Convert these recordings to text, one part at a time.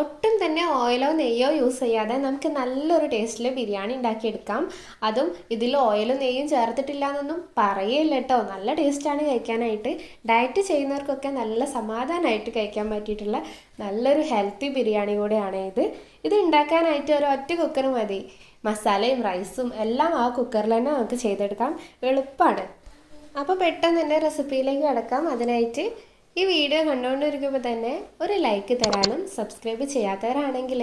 ഒട്ടും തന്നെ ഓയിലോ നെയ്യോ യൂസ് ചെയ്യാതെ നമുക്ക് നല്ലൊരു ടേസ്റ്റിൽ ബിരിയാണി ഉണ്ടാക്കിയെടുക്കാം. അതും ഇതിൽ ഓയിലും നെയ്യും ചേർത്തിട്ടില്ല എന്നൊന്നും പറയില്ല കേട്ടോ. നല്ല ടേസ്റ്റാണ് കഴിക്കാനായിട്ട്. ഡയറ്റ് ചെയ്യുന്നവർക്കൊക്കെ നല്ല സമാധാനമായിട്ട് കഴിക്കാൻ പറ്റിയിട്ടുള്ള നല്ലൊരു ഹെൽത്തി ബിരിയാണി കൂടെയാണ് ഇത്. ഇത് ഉണ്ടാക്കാനായിട്ട് ഒരു ഒറ്റ കുക്കർ മതി. മസാലയും റൈസും എല്ലാം ആ കുക്കറിൽ തന്നെ നമുക്ക് ചെയ്തെടുക്കാം. എളുപ്പമാണ് അപ്പോൾ പെട്ടെന്ന് തന്നെ റെസിപ്പിയിലേക്ക് കിടക്കാം. അതിനായിട്ട് ഈ വീഡിയോ കണ്ടുകൊണ്ടിരിക്കുമ്പോൾ തന്നെ ഒരു ലൈക്ക് തരാനും സബ്സ്ക്രൈബ് ചെയ്യാത്തവരാണെങ്കിൽ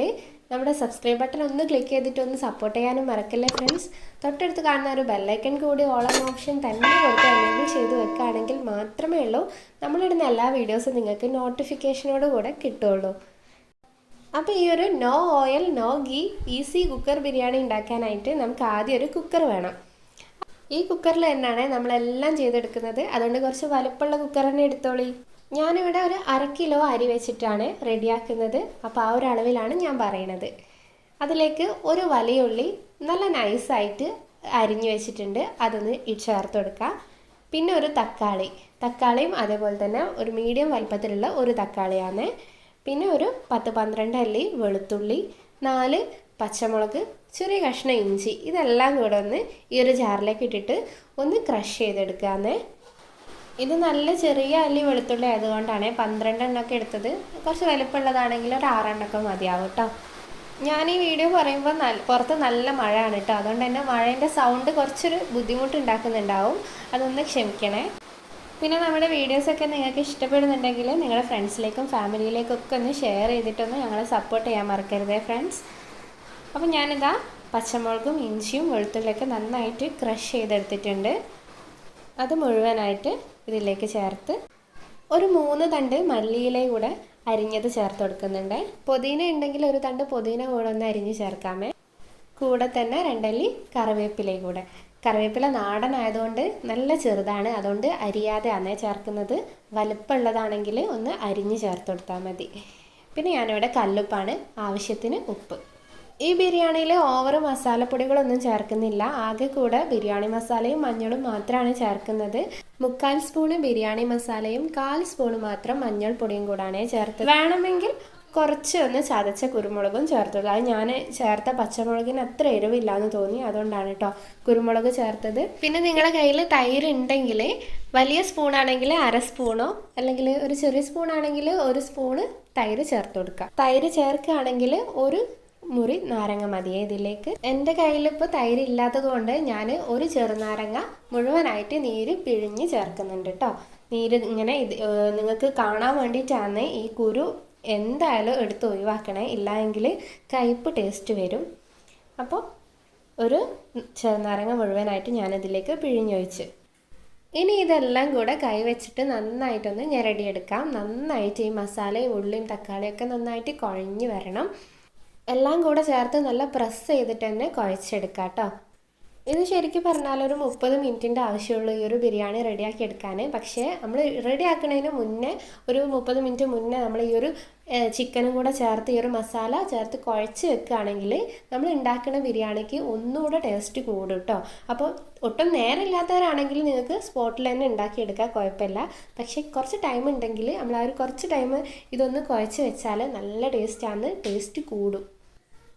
നമ്മുടെ സബ്സ്ക്രൈബ് ബട്ടൺ ഒന്ന് ക്ലിക്ക് ചെയ്തിട്ട് ഒന്ന് സപ്പോർട്ട് ചെയ്യാനും മറക്കല്ലേ ഫ്രണ്ട്സ് തൊട്ടടുത്ത് കാണുന്ന ഒരു ബെല്ലൈക്കൺ കൂടി ഓൺ ഓപ്ഷൻ തന്നെ കൊടുത്ത് എനേബിൾ ചെയ്ത് വെക്കുകയാണെങ്കിൽ മാത്രമേ ഉള്ളൂ. നമ്മളിടുന്ന എല്ലാ വീഡിയോസും നിങ്ങൾക്ക് നോട്ടിഫിക്കേഷനോട് കൂടെ കിട്ടുള്ളൂ അപ്പോൾ ഈ ഒരു no oil no ghee easy cooker biryani ഉണ്ടാക്കാനായിട്ട് നമുക്ക് ആദ്യം ഒരു കുക്കർ വേണം. ഈ കുക്കറിൽ തന്നെയാണ് നമ്മളെല്ലാം ചെയ്തെടുക്കുന്നത്. അതുകൊണ്ട് കുറച്ച് വലുപ്പമുള്ള കുക്കർ തന്നെ എടുത്തോളി. ഞാനിവിടെ ഒരു അര കിലോ അരി വെച്ചിട്ടാണ് റെഡിയാക്കുന്നത്. അപ്പോൾ ആ ഒരു അളവിലാണ് ഞാൻ പറയണത് അതിലേക്ക് ഒരു വലിയ ഉള്ളി നല്ല നൈസായിട്ട് അരിഞ്ഞു വെച്ചിട്ടുണ്ട്. അതൊന്ന് ചേർത്ത് കൊടുക്കുക പിന്നെ ഒരു തക്കാളി. തക്കാളിയും അതേപോലെ തന്നെ ഒരു മീഡിയം വലുപ്പത്തിലുള്ള ഒരു തക്കാളിയാണ്. പിന്നെ ഒരു പത്ത് പന്ത്രണ്ട് അല്ലി വെളുത്തുള്ളി നാല് പച്ചമുളക് ചെറിയ കഷ്ണം ഇഞ്ചി. ഇതെല്ലാം കൂടെ ഒന്ന് ഈ ഒരു ജാറിലേക്ക് ഇട്ടിട്ട് ഒന്ന് ക്രഷ് ചെയ്തെടുക്കാമെന്നേ ഇത് നല്ല ചെറിയ അല്ലി വെളുത്തുള്ളി ആയതുകൊണ്ടാണ് പന്ത്രണ്ടെണ്ണമൊക്കെ എടുത്തത്. കുറച്ച് വലുപ്പമുള്ളതാണെങ്കിൽ ഒരു ആറെണ്ണമൊക്കെ മതിയാവും കേട്ടോ ഞാൻ ഈ വീഡിയോ പറയുമ്പോൾ നല്ല പുറത്ത് നല്ല മഴയാണ് കേട്ടോ അതുകൊണ്ട് തന്നെ മഴേന്റെ സൗണ്ട് കുറച്ചൊരു ബുദ്ധിമുട്ട് ഉണ്ടാക്കുന്നുണ്ടാവും അതൊന്ന് ക്ഷമിക്കണേ. പിന്നെ നമ്മുടെ വീഡിയോസൊക്കെ നിങ്ങൾക്ക് ഇഷ്ടപ്പെടുന്നുണ്ടെങ്കിൽ നിങ്ങളുടെ ഫ്രണ്ട്സിലേക്കും ഫാമിലിയിലേക്കും ഒക്കെ ഒന്ന് ഷെയർ ചെയ്തിട്ടൊന്ന് ഞങ്ങളെ സപ്പോർട്ട് ചെയ്യാൻ മറക്കരുതേ ഫ്രണ്ട്സ്. അപ്പോൾ ഞാനിതാ പച്ചമുളകും ഇഞ്ചിയും വെളുത്തുള്ളിയൊക്കെ നന്നായിട്ട് ക്രഷ് ചെയ്തെടുത്തിട്ടുണ്ട്. അത് മുഴുവനായിട്ട് ഇതിലേക്ക് ചേർത്ത് ഒരു മൂന്ന് തണ്ട് മല്ലിയിലയും കൂടെ അരിഞ്ഞത് ചേർത്ത് കൊടുക്കുന്നുണ്ട്. പുതിന ഉണ്ടെങ്കിൽ ഒരു തണ്ട് പുതിന കൂടെ ഒന്ന് അരിഞ്ഞ് ചേർക്കാമേ. കൂടെ തന്നെ രണ്ടല്ലി കറിവേപ്പിലയും കൂടെ. കറിവേപ്പില നാടൻ ആയതുകൊണ്ട് നല്ല ചെറുതാണ്. അതുകൊണ്ട് അരിയാതെ അന്നെ ചേർക്കുന്നത്. വലുപ്പമുള്ളതാണെങ്കിൽ ഒന്ന് അരിഞ്ഞ് ചേർത്ത് കൊടുത്താൽ മതി. പിന്നെ ഞാനിവിടെ കല്ലുപ്പാണ്. ആവശ്യത്തിന് ഉപ്പ്. ഈ ബിരിയാണിയിൽ ഓവർ മസാലപ്പൊടികളൊന്നും ചേർക്കുന്നില്ല. ആകെ കൂടെ ബിരിയാണി മസാലയും മഞ്ഞളും മാത്രമാണ് ചേർക്കുന്നത്. മുക്കാൽ സ്പൂണ് ബിരിയാണി മസാലയും കാൽ സ്പൂണ് മാത്രം മഞ്ഞൾപ്പൊടിയും കൂടാണ് ചേർത്ത് വേണമെങ്കിൽ കുറച്ച് ഒന്ന് ചതച്ച കുരുമുളകും ചേർത്തത് അത് ഞാൻ ചേർത്ത പച്ചമുളകിന് അത്ര എരിവില്ല എന്ന് തോന്നി. അതുകൊണ്ടാണ് കേട്ടോ കുരുമുളക് ചേർത്തത്. പിന്നെ നിങ്ങളുടെ കയ്യിൽ തൈര് ഉണ്ടെങ്കിൽ വലിയ സ്പൂണാണെങ്കിൽ അര സ്പൂണോ അല്ലെങ്കിൽ ഒരു ചെറിയ സ്പൂണാണെങ്കിൽ ഒരു സ്പൂണ് തൈര് ചേർത്ത് കൊടുക്കുക. തൈര് ചേർക്കുകയാണെങ്കിൽ ഒരു മുറി നാരങ്ങ മതിയേ ഇതിലേക്ക്. എന്റെ കയ്യിൽ ഇപ്പോൾ തൈര് ഇല്ലാത്തത് കൊണ്ട് ഞാൻ ഒരു ചെറുനാരങ്ങ മുഴുവനായിട്ട് നീര് പിഴിഞ്ഞ് ചേർക്കുന്നുണ്ട് കേട്ടോ നീര് ഇങ്ങനെ ഇത് നിങ്ങൾക്ക് കാണാൻ വേണ്ടിയിട്ടാണ് ഈ കുരു എന്തായാലും എടുത്ത് ഒഴിവാക്കണേ. ഇല്ലെങ്കിൽ കയ്പ്പ് ടേസ്റ്റ് വരും. അപ്പോൾ ഒരു ചെറുനാരങ്ങ മുഴുവനായിട്ട് ഞാനിതിലേക്ക് പിഴിഞ്ഞൊഴിച്ച് ഇനി ഇതെല്ലാം കൂടെ കൈവച്ചിട്ട് നന്നായിട്ടൊന്ന് ഞെരടിയെടുക്കാം. നന്നായിട്ട് ഈ മസാലയും ഉള്ളിയും തക്കാളിയൊക്കെ നന്നായിട്ട് കുഴഞ്ഞു വരണം. എല്ലാം കൂടെ ചേർത്ത് നല്ല പ്രസ് ചെയ്തിട്ട് തന്നെ കുഴച്ചെടുക്കാം കേട്ടോ ഇത് ശരിക്കും പറഞ്ഞാൽ ഒരു മുപ്പത് മിനിറ്റിന്റെ ആവശ്യമുള്ളൂ ഈ ഒരു ബിരിയാണി റെഡിയാക്കി എടുക്കാൻ പക്ഷേ നമ്മൾ റെഡിയാക്കുന്നതിന് മുന്നേ ഒരു മുപ്പത് മിനിറ്റ് മുന്നേ നമ്മൾ ഈ ഒരു ചിക്കനും കൂടെ ചേർത്ത് ഈ ഒരു മസാല ചേർത്ത് കുഴച്ച് വെക്കുകയാണെങ്കിൽ നമ്മൾ ഉണ്ടാക്കുന്ന ബിരിയാണിക്ക് ഒന്നുകൂടെ ടേസ്റ്റ് കൂടും കേട്ടോ അപ്പോൾ ഒട്ടും നേരമില്ലാത്തവരാണെങ്കിൽ നിങ്ങൾക്ക് സ്പോട്ടിൽ തന്നെ ഉണ്ടാക്കിയെടുക്കാൻ കുഴപ്പമില്ല. പക്ഷേ കുറച്ച് ടൈം ഉണ്ടെങ്കിൽ നമ്മൾ ആ ഒരു കുറച്ച് ടൈം ഇതൊന്ന് കുഴച്ച് വെച്ചാൽ നല്ല ടേസ്റ്റാണ് ടേസ്റ്റ് കൂടും.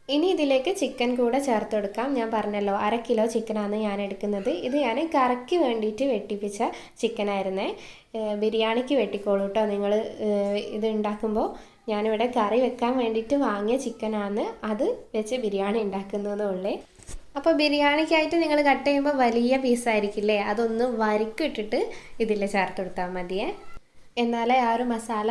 ഇനി ഇതിലേക്ക് ചിക്കൻ കൂടെ ചേർത്ത് കൊടുക്കാം ഞാൻ പറഞ്ഞല്ലോ അര കിലോ ചിക്കനാണ് ഞാൻ എടുക്കുന്നത്. ഇത് ഞാൻ കറിക്ക് വേണ്ടിയിട്ട് വെട്ടിപ്പിച്ച ചിക്കനായിരുന്നേ ബിരിയാണിക്ക് വെട്ടിക്കോളൂ കേട്ടോ നിങ്ങൾ ഇത് ഉണ്ടാക്കുമ്പോൾ ഞാനിവിടെ കറി വെക്കാൻ വേണ്ടിയിട്ട് വാങ്ങിയ ചിക്കനാണ് അത് വെച്ച് ബിരിയാണി ഉണ്ടാക്കുന്നതുള്ളേ അപ്പോൾ ബിരിയാണിക്കായിട്ട് നിങ്ങൾ കട്ട് ചെയ്യുമ്പോൾ വലിയ പീസായിരിക്കില്ലേ അതൊന്ന് വരിക്കിട്ടിട്ട് ഇതിൽ ചേർത്ത് കൊടുത്താൽ മതിയേ. എന്നാലേ ആ ഒരു മസാല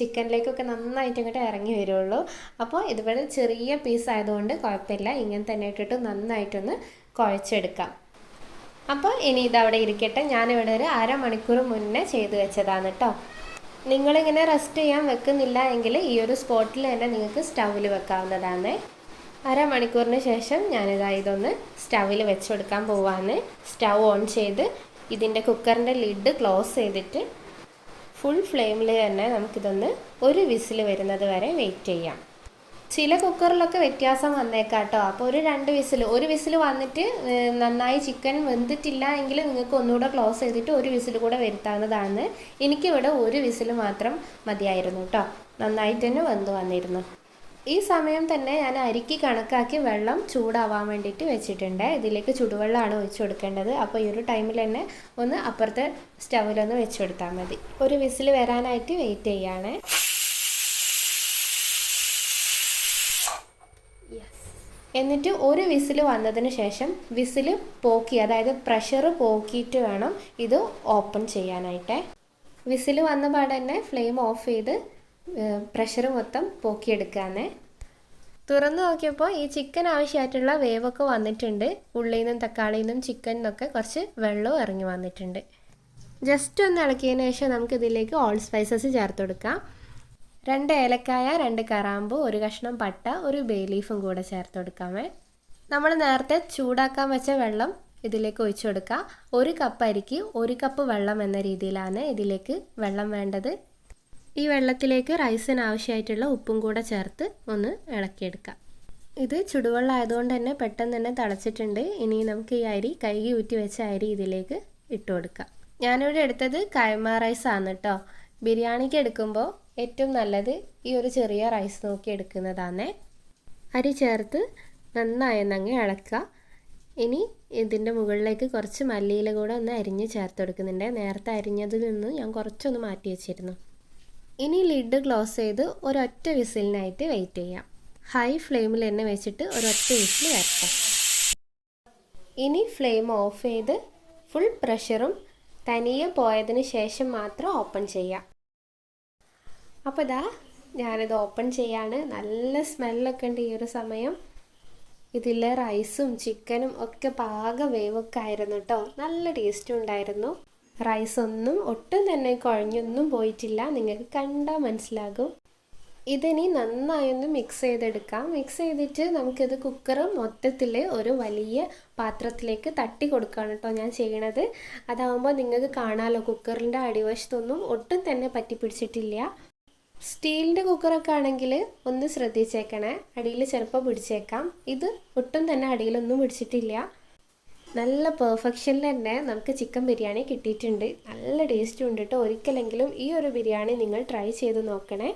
ചിക്കനിലേക്കൊക്കെ നന്നായിട്ട് ഇങ്ങോട്ട് ഇറങ്ങി വരുള്ളൂ. അപ്പോൾ ഇതുപോലെ ചെറിയ പീസ് ആയതുകൊണ്ട് കുഴപ്പമില്ല. ഇങ്ങനെ തന്നെ ഇട്ടിട്ട് നന്നായിട്ടൊന്ന് കുഴച്ചെടുക്കാം. അപ്പോൾ ഇനി ഇതവിടെ ഇരിക്കട്ടെ. ഞാനിവിടെ ഒരു അരമണിക്കൂർ മുന്നേ ചെയ്തു വെച്ചതാണ് കേട്ടോ നിങ്ങളിങ്ങനെ റെസ്റ്റ് ചെയ്യാൻ വെക്കുന്നില്ല എങ്കിൽ ഈ ഒരു സ്പോട്ടിൽ തന്നെ നിങ്ങൾക്ക് സ്റ്റൗവിൽ വെക്കാവുന്നതാണ്. അരമണിക്കൂറിന് ശേഷം ഞാനിതാ ഇതൊന്ന് സ്റ്റൗവിൽ വെച്ച് കൊടുക്കാൻ പോവാണ്. സ്റ്റൗ ഓൺ ചെയ്ത് ഇതിന്റെ കുക്കറിന്റെ ലിഡ് ക്ലോസ് ചെയ്തിട്ട് ഫുൾ ഫ്ലെയിമിൽ തന്നെ നമുക്കിതൊന്ന് ഒരു വിസിൽ വരുന്നത് വരെ വെയിറ്റ് ചെയ്യാം. ചില കുക്കറിലൊക്കെ വ്യത്യാസം വന്നേക്കാം കേട്ടോ അപ്പോൾ ഒരു രണ്ട് വിസിൽ ഒരു വിസിൽ വന്നിട്ട് നന്നായി ചിക്കൻ വെന്തിട്ടില്ല എങ്കിൽ നിങ്ങൾക്ക് ഒന്നുകൂടെ ക്ലോസ് ചെയ്തിട്ട് ഒരു വിസിൽ കൂടെ വരുത്താവുന്നതാണ്. എനിക്കിവിടെ ഒരു വിസിൽ മാത്രം മതിയായിരുന്നു കേട്ടോ നന്നായിട്ട് തന്നെ വെന്ത് വന്നിരുന്നു. ഈ സമയം തന്നെ ഞാൻ അരിക്ക് കണക്കാക്കി വെള്ളം ചൂടാവാൻ വേണ്ടിയിട്ട് വെച്ചിട്ടുണ്ട്. ഇതിലേക്ക് ചുടുവെള്ളമാണ് ഒഴിച്ചു കൊടുക്കേണ്ടത്. അപ്പോൾ ഈ ഒരു ടൈമിൽ തന്നെ ഒന്ന് അപ്പുറത്തെ സ്റ്റൗവിലൊന്ന് വെച്ച് കൊടുത്താൽ മതി. ഒരു വിസിൽ വരാനായിട്ട് വെയിറ്റ് ചെയ്യാണ്. എന്നിട്ട് ഒരു വിസിൽ വന്നതിന് ശേഷം വിസിൽ പോക്കി അതായത് പ്രഷർ പോക്കിയിട്ട് വേണം ഇത് ഓപ്പൺ ചെയ്യാനായിട്ട്. വിസിൽ വന്ന പാടെ തന്നെ ഫ്ലെയിം ഓഫ് ചെയ്ത് പ്രഷർ മൊത്തം പോക്കിയെടുക്കാന്നേ. തുറന്നു നോക്കിയപ്പോൾ ഈ ചിക്കൻ ആവശ്യമായിട്ടുള്ള വേവൊക്കെ വന്നിട്ടുണ്ട്. ഉള്ളിൽ നിന്നും തക്കാളിയിൽ നിന്നും ചിക്കൻ കുറച്ച് വെള്ളവും ഇറങ്ങി വന്നിട്ടുണ്ട്. ജസ്റ്റ് ഒന്ന് ഇളക്കിയതിന് ശേഷം നമുക്ക് ഇതിലേക്ക് ഓൾ സ്പൈസസ് ചേർത്ത് കൊടുക്കാം. രണ്ട് ഏലക്കായ രണ്ട് കറാമ്പ് ഒരു കഷ്ണം പട്ട ഒരു ബേ ലീഫും കൂടെ ചേർത്ത് കൊടുക്കാമേ. നമ്മൾ നേരത്തെ ചൂടാക്കാൻ വെച്ച വെള്ളം ഇതിലേക്ക് ഒഴിച്ചു കൊടുക്കുക ഒരു കപ്പ് അരിക്ക് ഒരു കപ്പ് വെള്ളം എന്ന രീതിയിലാണ് ഇതിലേക്ക് വെള്ളം വേണ്ടത്. ഈ വെള്ളത്തിലേക്ക് റൈസിന് ആവശ്യമായിട്ടുള്ള ഉപ്പും കൂടെ ചേർത്ത് ഒന്ന് ഇളക്കിയെടുക്കാം. ഇത് ചുടുവെള്ളം ആയതുകൊണ്ട് തന്നെ പെട്ടെന്ന് തന്നെ തിളച്ചിട്ടുണ്ട്. ഇനി നമുക്ക് ഈ അരി കഴുകി ഊറ്റി വെച്ച അരി ഇതിലേക്ക് ഇട്ട് കൊടുക്കാം. ഞാനിവിടെ എടുത്തത് കൈമ ആണ് കേട്ടോ ബിരിയാണിക്ക് എടുക്കുമ്പോൾ ഏറ്റവും നല്ലത് ഈ ഒരു ചെറിയ റൈസ് നോക്കി എടുക്കുന്നതാണ്. അരി ചേർത്ത് നന്നായി നങ്ങി ഇളക്കുക. ഇനി ഇതിന്റെ മുകളിലേക്ക് കുറച്ച് മല്ലിയില കൂടെ ഒന്ന് അരിഞ്ഞ് ചേർത്ത് കൊടുക്കുന്നുണ്ട്. നേരത്തെ അരിഞ്ഞതിൽ നിന്ന് ഞാൻ കുറച്ചൊന്ന് മാറ്റി വെച്ചിരുന്നു. ഇനി ലിഡ് ക്ലോസ് ചെയ്ത് ഒരൊറ്റ വിസിലിനായിട്ട് വെയിറ്റ് ചെയ്യാം. ഹൈ ഫ്ലെയിമിൽ തന്നെ വെച്ചിട്ട് ഒരൊറ്റ വിസിൽ വരട്ടെ. ഇനി ഫ്ലെയിം ഓഫ് ചെയ്ത് ഫുൾ പ്രഷറും തനിയെ പോയതിന് ശേഷം മാത്രം ഓപ്പൺ ചെയ്യാം. അപ്പോൾ ഇതാ ഞാനിത് ഓപ്പൺ ചെയ്യാണ്. നല്ല സ്മെല്ലൊക്കെ ഉണ്ട് ഈ ഒരു സമയം. ഇതിലെ റൈസും ചിക്കനും ഒക്കെ പാക വേവൊക്കെ ആയിരുന്നു കേട്ടോ നല്ല ടേസ്റ്റും ഉണ്ടായിരുന്നു. റൈസ് ഒന്നും ഒട്ടും തന്നെ കുഴഞ്ഞൊന്നും പോയിട്ടില്ല. നിങ്ങൾക്ക് കണ്ടാൽ മനസ്സിലാകും. ഇതിനി നന്നായൊന്ന് മിക്സ് ചെയ്തെടുക്കാം. മിക്സ് ചെയ്തിട്ട് നമുക്കിത് കുക്കർ മൊത്തത്തിൽ ഒരു വലിയ പാത്രത്തിലേക്ക് തട്ടി കൊടുക്കുകയാണ് കേട്ടോ ഞാൻ ചെയ്യണത്. അതാവുമ്പോൾ നിങ്ങൾക്ക് കാണാമല്ലോ കുക്കറിന്റെ അടിവശത്തൊന്നും ഒട്ടും തന്നെ പറ്റി പിടിച്ചിട്ടില്ല. സ്റ്റീലിന്റെ കുക്കറൊക്കെ ആണെങ്കിൽ ഒന്ന് ശ്രദ്ധിച്ചേക്കണേ. അടിയിൽ ചിലപ്പോൾ പിടിച്ചേക്കാം. ഇത് ഒട്ടും തന്നെ അടിയിലൊന്നും പിടിച്ചിട്ടില്ല. നല്ല പെർഫെക്ഷനിൽ തന്നെ നമുക്ക് ചിക്കൻ ബിരിയാണി കിട്ടിയിട്ടുണ്ട്. നല്ല ടേസ്റ്റും ഉണ്ട് കേട്ടോ ഒരിക്കലെങ്കിലും ഈ ഒരു ബിരിയാണി നിങ്ങൾ ട്രൈ ചെയ്ത് നോക്കണേ.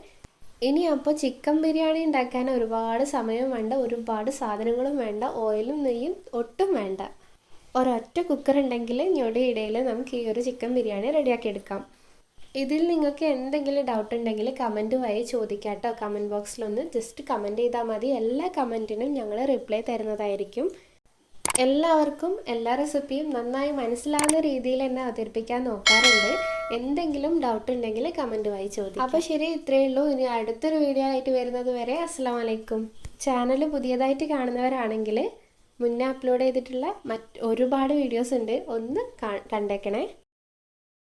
ഇനി അപ്പോൾ ചിക്കൻ ബിരിയാണി ഉണ്ടാക്കാൻ ഒരുപാട് സമയം വേണ്ട. ഒരുപാട് സാധനങ്ങളും വേണ്ട. ഓയിലും നെയ്യും ഒട്ടും വേണ്ട. ഒരൊറ്റ കുക്കർ ഉണ്ടെങ്കിൽ ഞൊടിയിടയിൽ നമുക്ക് ഈ ഒരു ചിക്കൻ ബിരിയാണി റെഡിയാക്കി എടുക്കാം. ഇതിൽ നിങ്ങൾക്ക് എന്തെങ്കിലും ഡൗട്ട് ഉണ്ടെങ്കിൽ കമന്റ് വഴി ചോദിക്കാം കേട്ടോ കമന്റ് ബോക്സിലൊന്ന് ജസ്റ്റ് കമന്റ് ചെയ്താൽ മതി. എല്ലാ കമന്റിനും ഞങ്ങൾ റിപ്ലൈ തരുന്നതായിരിക്കും. എല്ലാവർക്കും എല്ലാ റെസിപ്പിയും നന്നായി മനസ്സിലാവുന്ന രീതിയിൽ തന്നെ അവതരിപ്പിക്കാൻ നോക്കാറുണ്ട്. എന്തെങ്കിലും ഡൗട്ട് ഉണ്ടെങ്കിൽ കമന്റ് വായി ചോദിക്കും. അപ്പോൾ ശരി ഇത്രയേ ഉള്ളൂ. ഇനി അടുത്തൊരു വീഡിയോ ആയിട്ട് വരുന്നത് വരെ അസ്സാം ചാനൽ പുതിയതായിട്ട് കാണുന്നവരാണെങ്കിൽ മുന്നേ അപ്ലോഡ് ചെയ്തിട്ടുള്ള മറ്റ് ഒരുപാട് വീഡിയോസ് ഉണ്ട്. ഒന്ന് കണ്ടേക്കണേ.